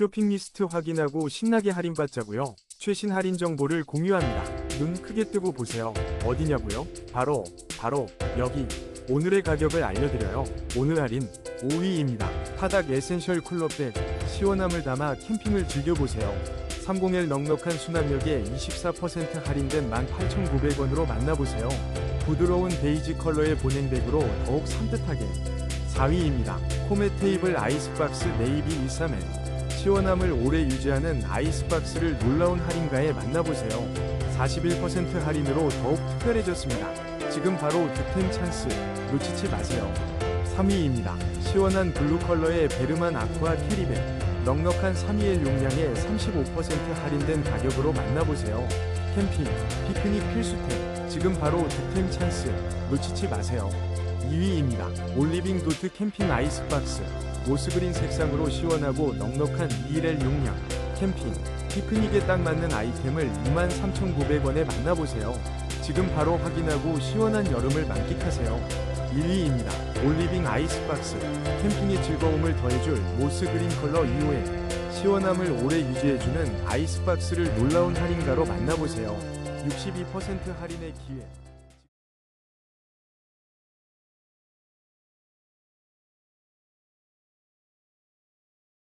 쇼핑 리스트 확인하고 신나게 할인받자고요. 최신 할인 정보를 공유합니다. 눈 크게 뜨고 보세요. 어디냐고요? 바로 바로 여기. 오늘의 가격을 알려드려요. 오늘 할인 5위입니다. 파닥 에센셜 쿨러백 시원함을 담아 캠핑을 즐겨보세요. 301 넉넉한 수납력에 24% 할인된 18,900원으로 만나보세요. 부드러운 베이지 컬러의 보냉백으로 더욱 산뜻하게 4위입니다. 코메 테이블 아이스박스 네이비 131 시원함을 오래 유지하는 아이스박스를 놀라운 할인가에 만나보세요. 41% 할인으로 더욱 특별해졌습니다. 지금 바로 득템 찬스 놓치지 마세요. 3위입니다. 시원한 블루 컬러의 베르만 아쿠아 캐리백 넉넉한 3위의 용량에 35% 할인된 가격으로 만나보세요. 캠핑, 피크닉 필수템 지금 바로 득템 찬스 놓치지 마세요. 2위입니다. 올리빙 도트 캠핑 아이스박스 모스그린 색상으로 시원하고 넉넉한 2일 용량 캠핑, 피크닉에 딱 맞는 아이템을 23,900원에 만나보세요. 지금 바로 확인하고 시원한 여름을 만끽하세요. 1위입니다. 올리빙 아이스박스 캠핑의 즐거움을 더해줄 모스 그린 컬러 2호에 시원함을 오래 유지해주는 아이스박스를 놀라운 할인가로 만나보세요. 62% 할인의 기회